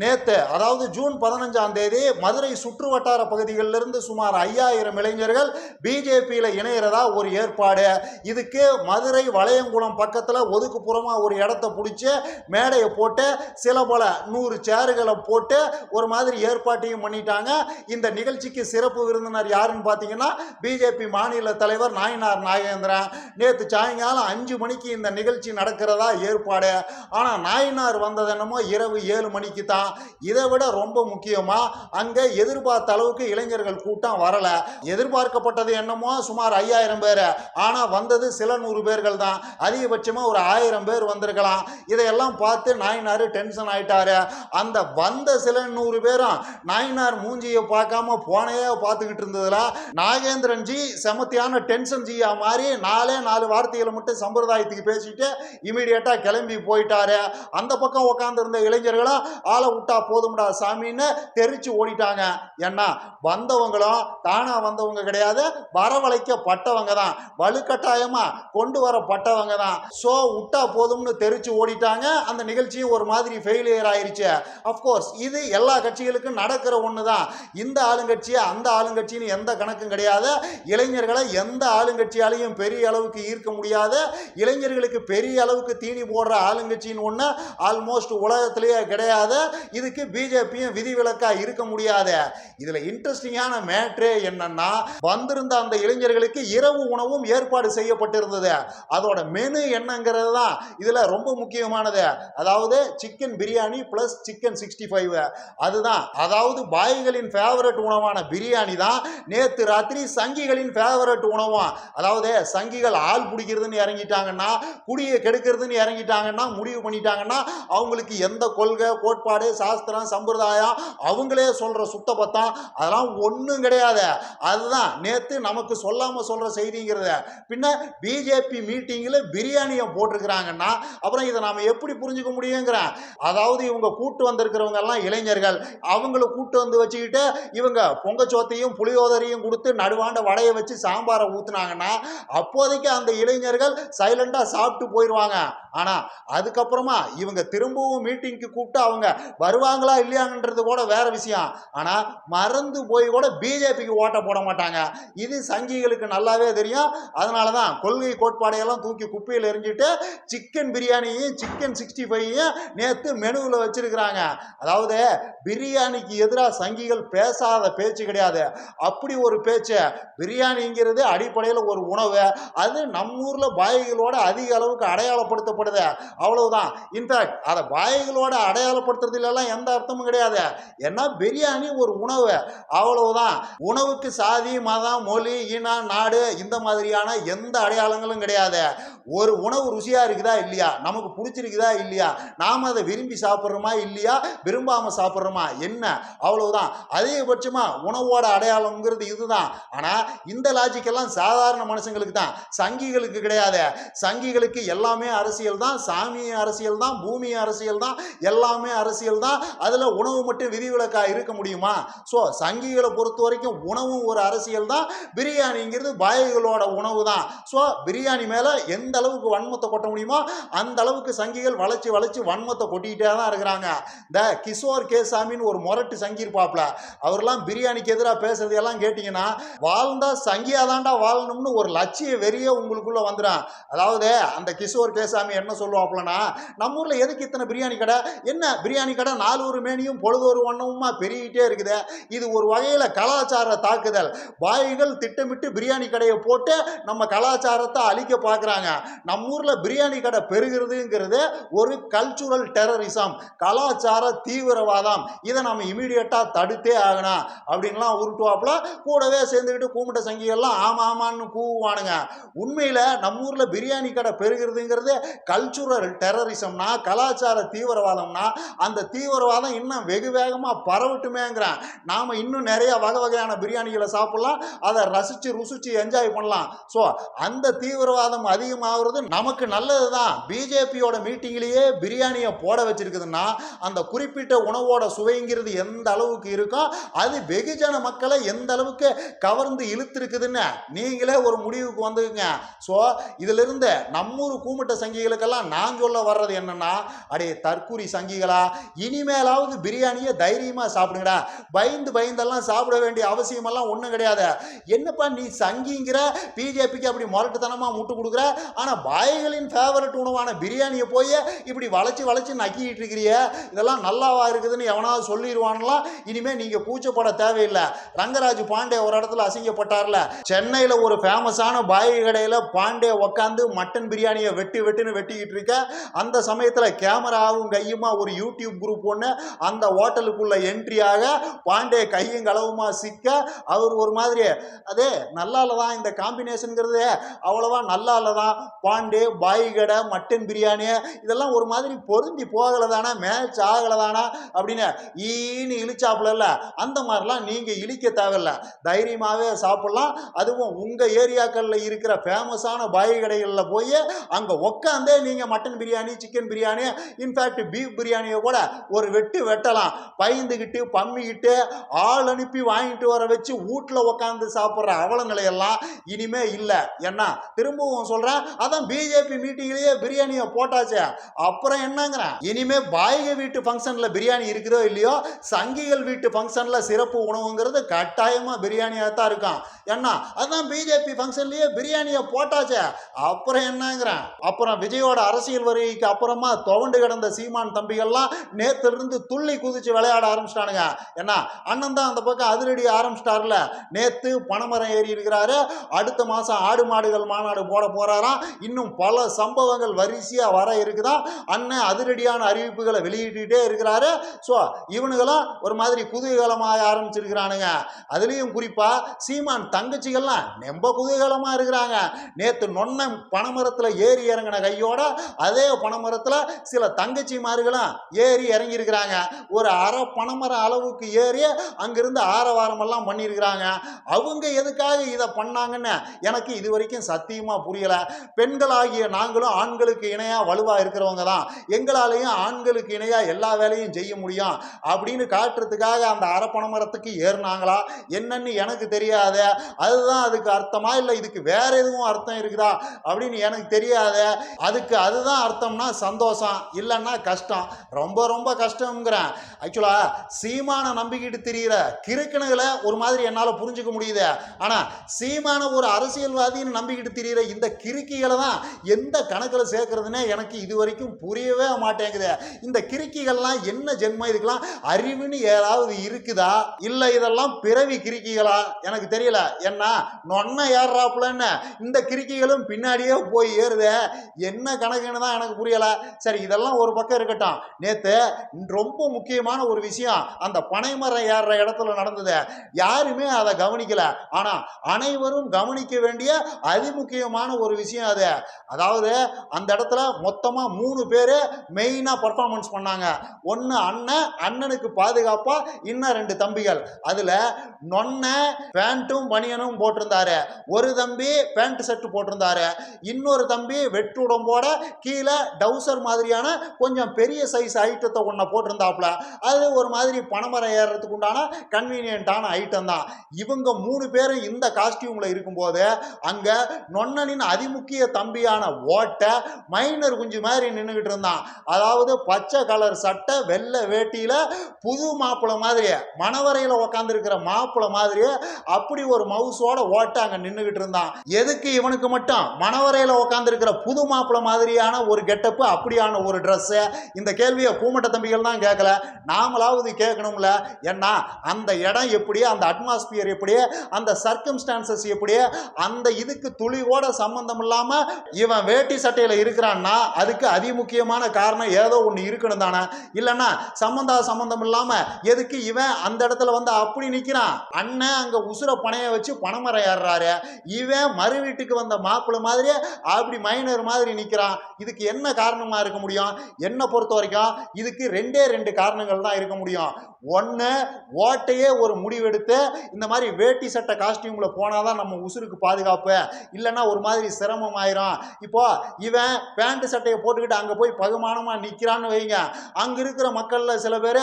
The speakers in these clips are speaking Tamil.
நேற்று அதாவது ஜூன் பதினஞ்சாம் தேதி மதுரை சுற்று வட்டார பகுதிகளிலிருந்து சுமார் ஐயாயிரம் இளைஞர்கள் பிஜேபியில் இணையிறதா ஒரு ஏற்பாடு. இதுக்கு மதுரை வளையங்குளம் பக்கத்தில் ஒதுக்குப்புறமாக ஒரு இடத்த பிடிச்சி மேடையை போட்டு சில பல நூறு சேருகளை போட்டு ஒரு மாதிரி ஏற்பாட்டையும் பண்ணிட்டாங்க. இந்த நிகழ்ச்சிக்கு சிறப்பு விருந்தினர் யாருன்னு பார்த்தீங்கன்னா பிஜேபி மாநில தலைவர் நாயனார் நாகேந்திரன். நேற்று சாயங்காலம் அஞ்சு மணிக்கு இந்த நிகழ்ச்சி நடக்கிறதா ஏற்பாடு. ஆனால் நாயனார் வந்தது என்னமோ இரவு ஏழு மணிக்கு தான். இதை விட ரொம்ப முக்கியமாக அங்கே எதிர்பார்த்த அளவுக்கு இளைஞர்கள் கூட்டம் வரல. எதிர்பார்க்கப்பட்டது என்னமோ சுமார் ஐயாயிரம் பேர். ஆனால் வந்தது சில நூறு பேர்கள் தான். அதிகபட்சமாக ஒரு ஆயிரம் பேர் வந்திருக்கலாம். இதையெல்லாம் பார்த்து நாயனார் டென்ஷன் ஆயிட்டாரு. அந்த வந்த சில நூறு பேரும் நாயனார் மூஞ்சியை பார்க்காம போனையே பார்த்துக்கிட்டு இருந்ததுல நாகேந்திரன் ஜி செமத்தியான டென்ஷன் ஜியா மாதிரி நாலே நாலு வார்த்தைகளை மட்டும் சம்பிரதாயத்துக்கு பேசிட்டு இமீடியட்டாக கிளம்பி போயிட்டாரு. அந்த பக்கம் உட்காந்துருந்த இளைஞர்களும் ஆளை விட்டா போதும்டா சாமின்னு தெரிச்சு ஓடிட்டாங்க. ஏன்னா வந்தவங்களும் தானா வந்தவங்க கிடையாது வரவழைக்கப்பட்டவங்க தான். வலுக்கட்டாயமா கொண்டு வரப்பட்டவங்க தான். ஸோ விட்டா போதும்னு தெரிச்சு ஓடிட்டாங்க. அந்த நிகழ்ச்சியும் ஒரு மாதிரி ஃபெயிலியர் ஆயிடுச்சு அஃப்கோர்ஸ் இது எல்லா கட்சிகளுக்கும் நடக்கிற ஒன்று தான். இந்த ஆளுங்கட்சி அந்த ஆளுங்கட்சின்னு எந்த கணக்கும் கிடையாது. இளைஞர்களை எந்த ஆளுங்கட்சியாலையும் பெரிய அளவுக்கு ஈர்க்க முடியாது. இளைஞர்களுக்கு பெரிய அளவுக்கு தீனி போடுற ஆளுங்கட்சின்னு ஒன்று ஆல்மோஸ்ட் உலகத்திலேயே கிடையாது. இதுக்கு பிஜேபியும் விதிவிலக்காக இருக்க முடியாது. இதில் இன்ட்ரெஸ்டிங்கான மேட்ரே என்னன்னா வந்திருந்த அந்த இளைஞர்களுக்கு இரவு உணவும் ஏற்பாடு செய்யப்பட்டிருந்தது. அதோட மெனு என்னங்கிறது தான் இதில் ரொம்ப முக்கியமானது. அதாவது chicken biryani plus chicken sixty five அதுதான். அதாவது பாய்களின் ஃபேவரட் உணவான பிரியாணி தான் நேற்று ராத்திரி சங்கிகளின் ஃபேவரட் உணவும். அதாவது சங்கிகள் ஆள் பிடிக்கிறதுன்னு இறங்கிட்டாங்கன்னா குடியை கெடுக்கிறதுன்னு இறங்கிட்டாங்கன்னா முடிவு பண்ணிட்டாங்கன்னா அவங்களுக்கு எந்த கொள்கை கோட்பாடு சாஸ்திரம் சம்பிரதாயம் அவங்களே சொல்கிற சுத்தபத்தம் அதெல்லாம் ஒன்றும் கிடையாது. அதுதான் நேற்று நமக்கு சொல்லாமல் சொல்கிற செய்திங்கிறத. பின்ன பிஜேபி மீட்டிங்கில் பிரியாணியை போட்டிருக்கிறாங்கன்னா அப்புறம் இதை நாம் எப்படி புரிஞ்சுக்க முடியுங்கிறேன் அதாவது இவங்க கூட்டு வந்திருக்கிறவங்க எல்லாம் இளைஞர்கள். அவங்கள கூட்டு வந்து வச்சுக்கிட்டு இவங்க பொங்கச்சோத்தையும் புளியோதரையும் கொடுத்து நடுவாண்ட வடையை வச்சு சாம்பாரை ஊற்றுனாங்கன்னா அப்போதைக்கு அந்த இளைஞர்கள் சைலண்டாக சாப்பிட்டு போயிடுவாங்க ஆனால் அதுக்கப்புறமா இவங்க திரும்பவும் மீட்டிங்க்கு கூப்பிட்டு அவங்க வருவாங்களா இல்லையாங்கன்றது கூட வேற விஷயம். ஆனால் மறந்து போய் கூட பிஜேபிக்கு ஓட்ட போட மாட்டாங்க. இது சங்கிகளுக்கு நல்லாவே தெரியும். அதனால தான் கொள்கை கோட்பாடையெல்லாம் தூக்கி குப்பையில் எரிஞ்சிட்டு சிக்கன் பிரியாணியும் சிக்கன் சிக்ஸ்டி ஃபைவையும் நேற்று மெனுவில் வச்சிருக்கிறாங்க. அதாவது பிரியாணிக்கு எதிராக சங்கிகள் பேசாத பேச்சு கிடையாது. அப்படி ஒரு பேச்சு. பிரியாணிங்கிறது அடிப்படையில் ஒரு உணவு. அது நம்ம ஊரில் பாய்களோட அதிக அளவுக்கு அடையாளப்படுத்தப்படுது. அவ்வளவுதான். இன்ஃபேக்ட் அதை பாய்களோட அடையாளப்படுத்துறதுலாம் எந்த அர்த்தமும் கிடையாது. ஏன்னா பிரியாணி ஒரு உணவு. அவ்வளவுதான். உணவுக்கு சாதி மதம் மொழி இனம் நாடு இந்த மாதிரியான எந்த அடையாளங்களும் கிடையாது. ஒரு உணவு ருசியாக இருக்குதா இல்லையா? நமக்கு பிடிச்சிருக்குதா இல்லையா? நாம் அதை விரும்பி சாப்பிட்றோமா இல்லையா? விரும்பாமல் சாப்பிட்றோமா? என்ன? அவ்வளவுதான். அதிகபட்சமாக உணவோட அடையாளம்ங்கிறது இதுதான். ஆனால் இந்த லாஜிக்கெல்லாம் சாதாரண மனுஷங்களுக்கு தான். சங்கிகளுக்கு கிடையாது. சங்கிகளுக்கு எல்லாமே அரசியல் தான். சாமி அரசியல் தான். பூமி அரசியல் தான். எல்லாமே அரசியல் தான் அதில் உணவு மட்டும் விதிவிலக்காக இருக்க முடியுமா? ஸோ சங்கிகளை பொறுத்த வரைக்கும் உணவும் ஒரு அரசியல் தான். பிரியாணிங்கிறது பாயகளோட உணவு தான். ஸோ பிரியாணி மேலே எந்த அளவுக்கு வன்மத்தை கொட்ட முடியுமோ அந்த அளவுக்கு சங்கிகள் வளைச்சு வளைச்சு வன்மத்தை கொட்டிக்கிட்டே தான் இருக்கிறாங்க. இந்த கிஷோர் கே சாமின்னு ஒரு முரட்டு சங்கி இருப்பாப்ல அவர்லாம் பிரியாணிக்கு எதிராக பேசுறது எல்லாம் கேட்டிங்கன்னா வாழ்ந்தா சங்கியா தாண்டா வாழணும்னு ஒரு லட்சிய வெறியே உங்களுக்குள்ள வந்துடும் அதாவது அந்த கிஷோர் கேசாமி என்ன சொல்லுவாப்லனா நம்ம ஊரில் எதுக்கு இத்தனை பிரியாணி கடை? என்ன பிரியாணி கடை? நாலு ஒரு மேனியும் பொழுதொரு வண்ணமுமா பெருகிட்டே இருக்குது. இது ஒரு வகையில் கலாச்சார தாக்குதல். பாய்கள் திட்டமிட்டு பிரியாணி கடையை போட்டு நம்ம கலாச்சாரத்தை அழிக்க பார்க்குறாங்க. நம்ம ஊரில் பிரியாணி கடை பெருகிறதுங்கிறது ஒரு கல்ச்சுரல் டெரரிசம் கலாச்சார தீவிரவாதம். இதை நம்ம இமீடியட்டாக தடுத்தே ஆகணும் அப்படின்லாம் உருட்டுவாப்புல. கூடவே சேர்ந்துக்கிட்டு கூமிட்ட சங்கிகள்லாம் ஆமா ஆமான்னு கூவுவானுங்க. உண்மையில் நம்ம ஊரில் பிரியாணி கடை பெருகிறதுங்கிறது கல்ச்சுரல் டெரரிசம்னா கலாச்சார தீவிரவாதம்னா அந்த தீவிரவாதம் இன்னும் வெகு வேகமாக பரவட்டுமேங்கிறேன். நாம் இன்னும் நிறைய வகை வகையான பிரியாணிகளை சாப்பிட்லாம் அதை ரசித்து ருசித்து என்ஜாய் பண்ணலாம். ஸோ அந்த தீவிரவாதம் அதிகமாகிறது நமக்கு நல்லது தான் பிஜேபியோட மீட்டிங்லேயே பிரியாணியை போட வச்சிருக்குதுன்னா அந்த குறிப்பிட்ட உணவோட சுவைங்கிறது எந்த அளவுக்கு இருக்கோ அது வெகுஜன மக்களை எந்த அளவுக்கு கவர்ந்து இழுத்துருக்குதுன்னு நீங்களே ஒரு முடிவுக்கு வந்துக்குங்க. ஸோ இதிலிருந்து நம்மூர் கூமிட்ட சங்கிகளுக்கெல்லாம் நான் சொல்ல வர்றது என்னன்னா அடே தற்கூரி சங்கிகளா? இனிமேலாவது பிரியாணியை தைரியமாக சாப்பிடுங்கடா. பயந்து பயந்தெல்லாம் சாப்பிட வேண்டிய அவசியமெல்லாம் ஒன்றும் கிடையாது. என்னப்பா நீ சங்கிங்கிற பிஜேபிக்கு அப்படி முரட்டுத்தனமாக முட்டு கொடுக்குற? ஆனால் பாய்களின் ஃபேவரட் உணவான பிரியாணியை போய் இப்படி வளைச்சி வளைச்சி நக்கிட்டு இருக்கிறிய. இதெல்லாம் நல்லாவா இருக்குதுன்னு எவனாவது சொல்லிடுவான்லாம் இனிமேல் நீங்கள் கூச்சப்பட தேவையில்லை. ரங்கராஜ் பாண்டே ஒரு இடத்துல அசிங்கப்பட்டார்ல. சென்னையில் ஒரு ஃபேமஸான பாய் கடையில் பாண்டே உக்காந்து மட்டன் பிரியாணியை வெட்டி வெட்டுன்னு வெட்டிக்கிட்டு இருக்க. அந்த சமயத்தில் கேமராவும் கையுமா ஒரு யூடியூப் குரூப் ஒன்று அந்த ஹோட்டலுக்குள்ள என்ட்ரியாக பாண்டே கையும் களவுமா சிக்க அவர் ஒரு மாதிரி அதே நல்லா தான் இந்த காம்பினேஷனுங்கிறது அவ்வளோவா நல்லா தான் பாண்டே பாய் கடை மட்டன் பிரியாணி இதெல்லாம் ஒரு மாதிரி பொருந்தி போகலை மேட்ச் ஆகலை அப்படின்னு ஈன்னு இழிச்சாப்புல அந்த மாதிரிலாம் நீங்கள் இழிக்க தேவையில்ல. தைரியமாகவே சாப்பிட்லாம். அதுவும் உங்கள் ஏரியாக்களில் இருக்கிற ஃபேமஸான பாய் கடைகளில் போய் அங்கே உட்காந்தே நீங்கள் mutton biryani chicken biryani in fact beef பிரியாணியை கூட ஒரு வெட்டு வெட்டலாம். பயந்துக்கிட்டு பம்மிக்கிட்டு ஆள் அனுப்பி வாங்கிட்டு வர வச்சு வீட்டில் உக்காந்து சாப்பிட்ற அவல நிலையெல்லாம் இனிமே இல்லை. என்ன? திரும்பவும் சொல்கிறேன் அதான் பிஜேபி மீட்டிங்லேயே பிரியாணியை போட்டாச்சே. அப்புறம் என்னங்கிறேன்? இனிமே பாயக வீட்டு ஃபங்க்ஷனில் பிரியாணி இருக்குதோ இல்லையோ சங்கிகள் வீட்டு ஃபங்க்ஷனில் சிறப்பு உணவுங்கிறது கட்டாயமாக பிரியாணியாக தான் இருக்கும் ஏன்னா அதான் பிஜேபி ஃபங்க்ஷன்லேயே பிரியாணியை போட்டாச்சே. அப்புறம் என்னங்கிறேன்? அப்புறம் விஜயோட அரசியல் வருகைக்கு அப்புறமா துவண்டு கிடந்த சீமான் தம்பிகள்லாம் நேத்துல நேத்திலிருந்து துள்ளி குதிச்சு விளையாட ஆரம்பிச்சிட்டானுங்க. என்ன அண்ணன் தான் அந்த பக்கம் அதிரடி ஆரம்பிச்சிட்டார்ல. நேத்து பனைமரம் ஏறி இருக்கிறாரு. அடுத்த மாசம் ஆடு மாடுகள் மாநாடு போட போறாராம். இன்னும் பல சம்பவங்கள் வரிசையா வர இருக்குதான் அண்ணன் அதிரடியான அறிவிப்புகளை வெளியிட்டுட்டே இருக்கிறாரு. ஸோ இவனுங்களாம் ஒரு மாதிரி குதூகலமாக ஆரம்பிச்சிருக்கிறானுங்க. அதுலேயும் குறிப்பா சீமான் தங்கச்சிகள்லாம் ரொம்ப குதூகலமா இருக்கிறாங்க. நேத்து நொன்ன பனைமரத்துல ஏறி இறங்கின கையோட அதே பனைமரத்துல சில தங்கச்சிமார்களும் ஏறி இறங்கி இருக்கிறாங்க ஒரு அரை பனைமரம் அளவுக்கு ஏறி அங்கிருந்து ஆரவாரமெல்லாம் பண்ணியிருக்கிறாங்க. அவங்க எதுக்காக இதை பண்ணாங்கன்னு எனக்கு இது வரைக்கும் சத்தியமா புரியல. பெண்களாகிய நாங்களும் ஆண்களுக்கு இணையா வலுவா இருக்கிறவங்க தான். எங்களாலையும் ஆண்களுக்கு இணையா எல்லா வேலையும் செய்ய முடியும். அப்படின்னு காட்டுறதுக்காக அந்த அரப்பண மரத்துக்கு ஏறினாங்களா? என்னன்னு எனக்கு தெரியாத. அதுதான் அதுக்கு அர்த்தமா? இல்லை இதுக்கு வேற எதுவும் அர்த்தம் இருக்குதா? அப்படின்னு எனக்கு தெரியாத. அதுக்கு அதுதான் அர்த்தம்னா சந்தோஷம். இல்லைன்னா கஷ்டம். ரொம்ப ரொம்ப கஷ்டம்ங்கிறேன். ஆக்சுவலா சீமான நம்பிக்கிட்டு தெரிகிற கிறுக்கணுகளை ஒரு மாதிரி என்னால் புரிஞ்சுக்க முடியுது. ஆனால் சீமான ஒரு அரசியல்வாதின்னு நம்பிக்கிட்டு தெரிகிற இந்த கிறுக்கிகளை தான் எந்த கணக்கில் சேர்க்கறதுனே எனக்கு இது வரைக்கும் புரியவே மாட்டேங்குது. இந்த கிறுக்கிகள்லாம் என்ன ஜென்மம்? இதுக்கெல்லாம் அறிவுன்னு ஏதாவது இருக்குதா? இல்லை இதெல்லாம் பிறவி கிறுக்கிகளா? எனக்கு தெரியல. ஏன்னா நொன்ன ஏறாப்புலன்னு இந்த கிறுக்கிகளும் பின்னாடியே போய் ஏறுதே. என்ன கணக்குன்னு தான் எனக்கு புரியல. சரி இதெல்லாம் ஒரு பக்கம் இருக்கட்டும். நேற்று ரொம்ப முக்கியமான ஒரு விஷயம். அந்த பனைமரம் ஏறுற இடத்துல நடந்தது யாருமே அதை கவனிக்கல. ஆனா அனைவரும் கவனிக்க வேண்டிய அதிமுக்கியமான ஒரு விஷயம் அது. அதாவது அந்த இடத்துல மொத்தமா மூணு பேர் மெயினா பர்ஃபார்மன்ஸ் பண்ணாங்க. ஒன்று அண்ணன் அண்ணனுக்கு பாதுகாப்பா இன்னும் ரெண்டு தம்பிகள். அதுல நொன்ன பேண்ட்டும் பனியனும் போட்டிருந்தாரு. ஒரு தம்பி பேண்ட் செட்டு போட்டிருந்தாரு. இன்னொரு தம்பி வெட்டு உடம்போட கீழே டவுசர் மாதிரியான கொஞ்சம் பெரிய சைஸ் ஐட்டத்தை ஒன்றை போட்டிருந்தாப்புல. அது ஒரு மாதிரி பணமரம் ஏறுறதுக்கு உண்டான கன்வீனியன்ட்டான ஐட்டம் தான். இவங்க மூணு பேரும் இந்த காஸ்டியூமில் இருக்கும்போது அங்க நொன்னனின் அதிமுக்கிய தம்பியான ஓட்டை மைனர் குஞ்சு மாதிரி நின்றுக்கிட்டு இருந்தான். அதாவது பச்சை கலர் சட்டை வெள்ளை வேட்டியில புது மாப்பிள்ளை மாதிரி மணவரையில் உக்காந்துருக்கிற மாப்பிள்ளை மாதிரி அப்படி ஒரு மவுஸோட ஓட்டை அங்க நின்றுக்கிட்டு இருந்தான். எதுக்கு இவனுக்கு மட்டும்? மணவரையில் உக்காந்துருக்கிற புது மாப்பிள்ளை மாதிரியான ஒரு கெட்டப்பு அப்படியான ஒரு ட்ரெஸ்ஸு இந்த கேள்வியை கூமட்ட தம்பிகள் தான் கேட்கல நாமளாவது கேட்கணும்ல ஏன்னா அந்த இடம் எப்படி அந்த அட்மாஸ்பியர் எப்படியோ அந்த சர்க்கம்ஸ்டான்சஸ் எப்படியோ அந்த இதுக்கு துளியோட சம்பந்தம் இல்லாமல் இவன் வேட்டி சட்டையில் இருக்கிறான்னா அதுக்கு அதிமுக்கியமான காரணம் ஏதோ ஒன்று இருக்கணும் தானே. இல்லைன்னா சம்பந்தா சம்பந்தம் இல்லாமல் எதுக்கு இவன் அந்த இடத்துல வந்து அப்படி நிற்கிறான் அண்ணன் அங்கே உசுர பணைய வச்சு பணமரம் ஏறுறாரு. இவன் மறு வீட்டுக்கு வந்த மாப்பிள்ளை மாதிரி அப்படி மைனர் மாதிரி நிற்கிறான் இதுக்கு என்ன காரணமாக இருக்க முடியும்? என்னை பொறுத்த வரைக்கும் இதுக்கு ரெண்டே ரெண்டு காரணங்கள் தான் இருக்க முடியும். ஒன்று ஓட்டையே ஒரு முடிவெடுத்து இந்த மாதிரி வேட்டி சட்டை காஸ்டியூமில் போனால் தான் நம்ம உசுருக்கு பாதுகாப்பு. இல்லைன்னா ஒரு மாதிரி சிரமம் ஆயிரும் இப்போ இவன் பேண்ட் சட்டையை போட்டுக்கிட்டு அங்கே போய் பகுமானமாக நிற்கிறான்னு வைங்க. அங்கே இருக்கிற மக்களில் சில பேர்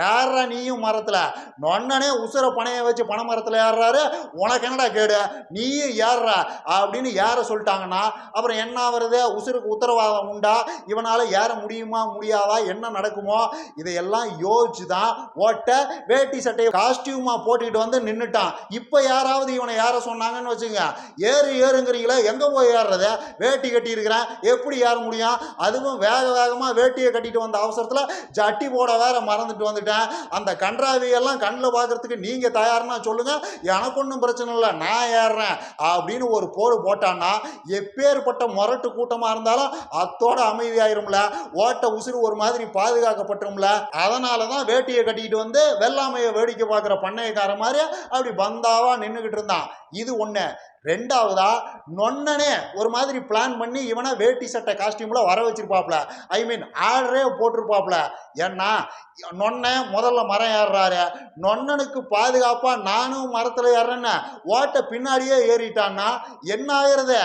யாரா நீயும் மரத்தில்? நொன்னனே உசுர பணையை வச்சு பனை மரத்தில் ஏறுறாரு. உனக்கு என்னடா கேடு? நீயும் ஏறுறா. அப்படின்னு ஏற சொல்லிட்டாங்கன்னா அப்புறம் என்ன வருது உசுருக்கு உத்தரவாதம் உண்டா? இவனால் ஏற முடியுமா முடியாதா? என்ன நடக்குமோ? இதையெல்லாம் யோசிச்சு தான் ஓட்ட வேட்டி சட்டையை காஸ்டியூமா போட்டுக்கிட்டு வந்து நின்றுட்டான் இப்போ யாராவது இவனை யார சொன்னாங்கன்னு வச்சுங்க ஏறு ஏறுங்கிறீங்களே எங்கே போய் ஏறுறத? வேட்டி கட்டி இருக்கிறேன் எப்படி ஏற முடியும்? அதுவும் வேக வேகமாக வேட்டியை கட்டிட்டு வந்த அவசரத்தில் ஜட்டி போட வேற மறந்துட்டு வந்துட்டேன். அந்த கன்றாவியெல்லாம் கண்ணில் பார்க்கறதுக்கு நீங்கள் தயார்னா சொல்லுங்க. எனக்கு ஒன்றும் பிரச்சனை இல்லை நான் ஏறுறேன் அப்படின்னு ஒரு போடு போட்டான்னா எப்பேற்பட்ட முரட்டு கூட்டமாக இருந்தாலும் அத்தோட அமைதியாயிரும்ல. ஓட்ட உசுறு ஒரு மாதிரி பாதுகாக்கப்பட்டிரும்ல. அதனால தான் வேட்டியை கட்டிக்கிட்டு வந்து வெள்ளாமையை வேடிக்கை பார்க்குற பண்ணையக்கார மாதிரி அப்படி பந்தாவாக நின்றுக்கிட்டு இருந்தான். இது ஒன்று ரெண்டாவதா நொன்னனே ஒரு மாதிரி பிளான் பண்ணி இவனை வேட்டி சட்டை காஸ்டியூமில் வர வச்சிருப்பாப்ல. ஐ மீன் ஆர்டரே போட்டிருப்பாப்ல. ஏன்னா நொன்ன முதல்ல மரம் ஏறுறாரு. நொன்னனுக்கு பாதுகாப்பாக நானும் மரத்தில் ஏறுறேன்னு. ஓட்டை பின்னாடியே ஏறிட்டான்னா என்ன ஆகிறது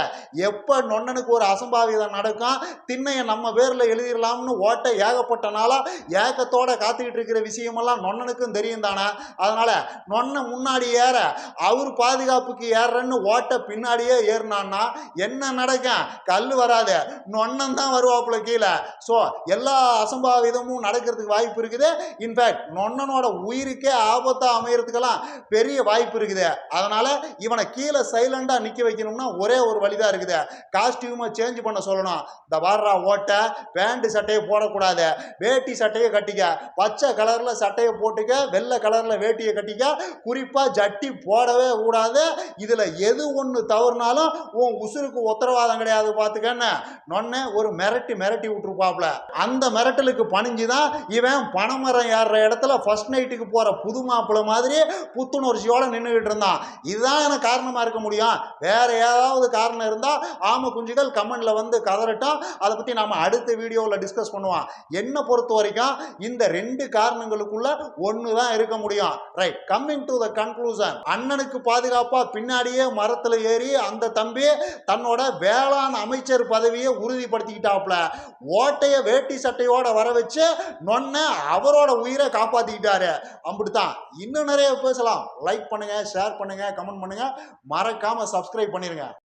எப்போ நொன்னனுக்கு ஒரு அசம்பாவிதம் நடக்கும்? திண்ணையை நம்ம பேரில் எழுதிடலாம்னு ஓட்டை ஏகப்பட்டனால ஏகத்தோட ஏக்கத்தோட காத்துக்கிட்டு இருக்கிற விஷயமெல்லாம் நொன்னனுக்கும் தெரியும் தானே? அதனால் நொன்னை முன்னாடி ஏற அவர் பாதுகாப்புக்கு ஏறுறேன்னு ஓட்டை பின்னாடியே ஏறினான்னா என்ன நடக்கும்? கல் வராது. நொன்னன் தான் வருவாப்புல கீழே. ஸோ எல்லா அசம்பாவிதமும் நடக்கிறதுக்கு வாய்ப்பு இருக்குது. இன்ஃபேக்ட் நொன்னனோட உயிருக்கே ஆபத்தாக அமையறதுக்கெல்லாம் பெரிய வாய்ப்பு இருக்குது. அதனால் இவனை கீழே சைலண்டாக நிற்க வைக்கணும்னா ஒரே ஒரு வழிதான் இருக்குது. காஸ்டியூமை சேஞ்ச் பண்ண சொல்லணும். இந்த வாடுறா ஓட்டை பேண்ட் சட்டையை போடக்கூடாது. வேட்டி சட்டையை கட்டிக்க. பச்சை கலரில் சட்டையை போட்டுக்க. வெள்ளை கலரில் வேட்டியை கட்டிக்க. குறிப்பாக ஜட்டி போடவே கூடாது. இதில் எது ஒன்று தவறுனாலும் உன் உசுருக்கு உத்தரவாதம் கிடையாது பார்த்துக்கன்னு நொன்னே ஒரு மிரட்டி மிரட்டி விட்டுருப்பாப்ல. அந்த மிரட்டலுக்கு பணிஞ்சு தான் இவன் பனைமரம் ஏறுற இடத்துல ஃபர்ஸ்ட் நைட்டுக்கு போகிற புது மாப்பிள்ளை மாதிரி புத்துணர்ச்சியோடு நின்றுக்கிட்டு இருந்தான். இதுதான் எனக்கு காரணமாக இருக்க முடியும். வேற ஏதாவது காரணம் இருந்தால் ஆம குஞ்சுகள் கமெண்டில் வந்து கதறட்டும் அதை பற்றி நாம் அடுத்த வீடியோவில் டிஸ்கஸ் பண்ணுவோம். என்னை பொறுத்த வரைக்கும் இந்த ரெண்டு காரணங்களுக்குள்ள ஒன்று தான் இருக்க முடியும். Right coming to the conclusion அண்ணனுக்கு பாதுகாப்பாக பின்னாடியே மரத்தில் ஏறி அந்த தம்பி தன்னோட வேளாண் அமைச்சர் பதவியை உறுதிப்படுத்திக்கிட்டாப்புல. ஓட்டைய வேட்டி சட்டையோட வர வச்சு நொன்ன அவரோட உயிரை காப்பாத்திக்கிட்டாரு. அப்படித்தான். இன்னும் நிறைய பேசலாம். லைக் பண்ணுங்க ஷேர் பண்ணுங்க கமெண்ட் பண்ணுங்க. மறக்காம சப்ஸ்கிரைப் பண்ணிருங்க.